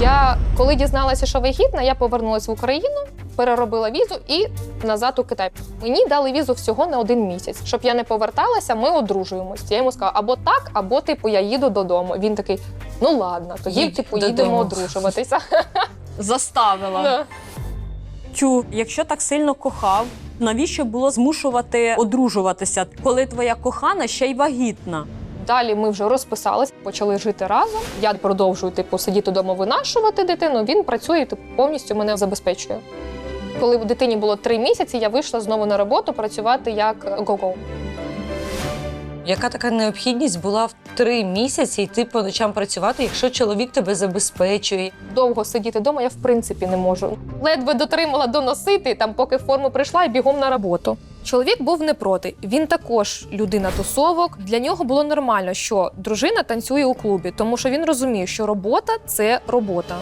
Я коли дізналася, що вагітна, я повернулася в Україну, переробила візу і назад у Китай. Мені дали візу всього на один місяць. Щоб я не поверталася, ми одружуємось. Я йому сказала, або так, або типу я їду додому. Він такий: ну ладно, тоді типу додому. їдемо одружуватися. Заставила. Да. Тю, якщо так сильно кохав, навіщо було змушувати одружуватися, коли твоя кохана ще й вагітна? Далі ми вже розписались, почали жити разом. Я продовжую типу сидіти вдома, винашувати дитину. Він працює, типу, повністю мене забезпечує. Коли в дитині було три місяці, я вийшла знову на роботу працювати як го-го. Яка така необхідність була в три місяці йти по ночам працювати, якщо чоловік тебе забезпечує? Довго сидіти вдома я в принципі не можу. Ледве дотримала доносити, там, поки форму прийшла і бігом на роботу. Чоловік був не проти. Він також людина тусовок. Для нього було нормально, що дружина танцює у клубі, тому що він розуміє, що робота це робота.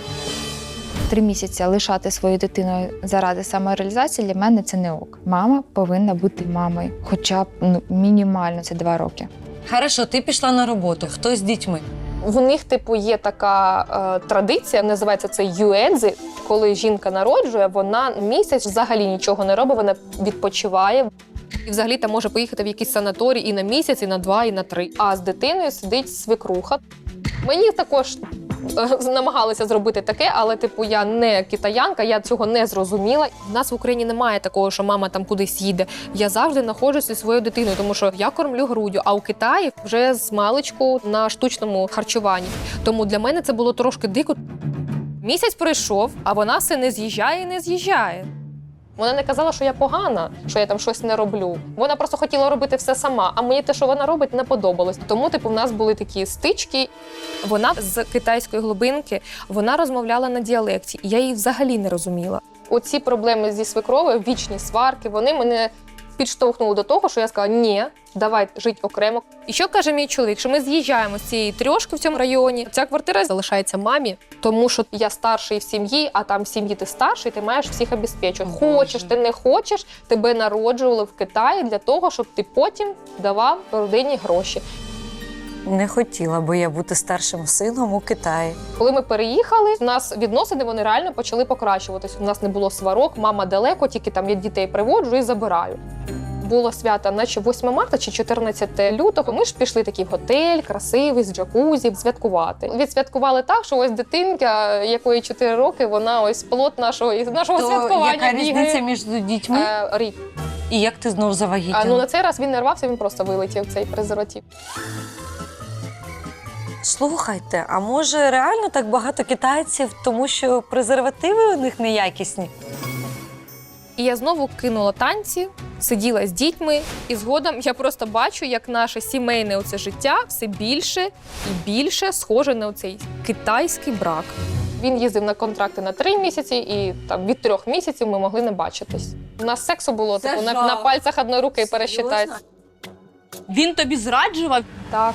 Три місяці лишати свою дитину заради самореалізації для мене це не ок. Мама повинна бути мамою, хоча б ну, мінімально це два роки. Хорошо, ти пішла на роботу. Хто з дітьми? В них, типу, є така е, традиція, називається це юедзи. Коли жінка народжує, вона місяць взагалі нічого не робить, вона відпочиває. І взагалі там може поїхати в якийсь санаторій і на місяць, і на два, і на три. А з дитиною сидить свекруха. Мені також намагалися зробити таке, але типу я не китаянка, я цього не зрозуміла. У нас в Україні немає такого, що мама там кудись їде. Я завжди знаходжуся зі своєю дитиною, тому що я кормлю груддю, а у Китаї вже з маличку на штучному харчуванні. Тому для мене це було трошки дико. Місяць пройшов, а вона все не з'їжджає і не з'їжджає. Вона не казала, що я погана, що я там щось не роблю. Вона просто хотіла робити все сама. А мені те, що вона робить, не подобалось. Тому, типу, в нас були такі стички. Вона з китайської глибинки вона розмовляла на діалекті, і я її взагалі не розуміла. Оці проблеми зі свекровою, вічні сварки, вони мене підштовхнули до того, що я сказала: ні, давай жити окремо. І що каже мій чоловік? Що ми з'їжджаємо з цієї трьошки в цьому районі. Ця квартира залишається мамі, тому що я старший в сім'ї, а там в сім'ї ти старший, ти маєш всіх обезпечувати. Хочеш, ти не хочеш, тебе народжували в Китаї для того, щоб ти потім давав родині гроші. Не хотіла би я бути старшим сином у Китаї. Коли ми переїхали, у нас відносини вони реально почали покращуватись. У нас не було сварок, мама далеко, тільки там я дітей приводжу і забираю. Було свято, наче 8 марта чи 14 лютого. Ми ж пішли такий в готель, красивий, з джакузі, святкувати. Відсвяткували так, що ось дитинка, якої 4 роки, вона ось плод нашого нашого То святкування. яка бігає. різниця між дітьми? Е, рік. І як ти знов завагітніла? А ну на цей раз він не рвався, він просто вилетів цей презерватив. Слухайте, а може реально так багато китайців, тому що презервативи у них неякісні? І я знову кинула танці, сиділа з дітьми, і згодом я просто бачу, як наше сімейне оце життя все більше і більше схоже на цей китайський брак. Він їздив на контракти на три місяці, і там від трьох місяців ми могли не бачитись. У нас сексу було Це типу, на, жах. на пальцях одної руки пересчитати. Він тобі зраджував? Так.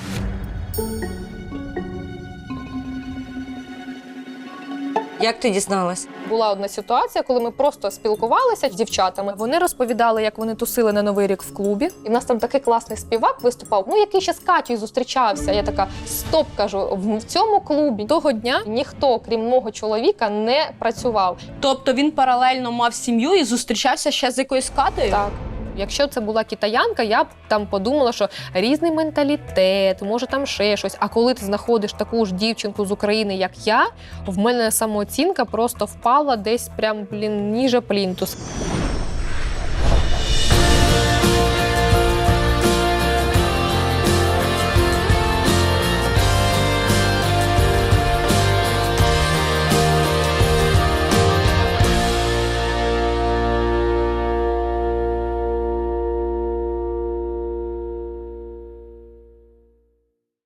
Як ти дізналась? Була одна ситуація, коли ми просто спілкувалися з дівчатами. Вони розповідали, як вони тусили на новий рік в клубі. І в нас там такий класний співак виступав. Ну який ще з Катєю зустрічався. Я така стоп кажу, в в цьому клубі того дня ніхто, крім мого чоловіка, не працював. Тобто він паралельно мав сім'ю і зустрічався ще з якоюсь катою? Так. Якщо це була китаянка, я б там подумала, що різний менталітет, може там ще щось. А коли ти знаходиш таку ж дівчинку з України, як я, в мене самооцінка просто впала десь прям блін ніже плінтус.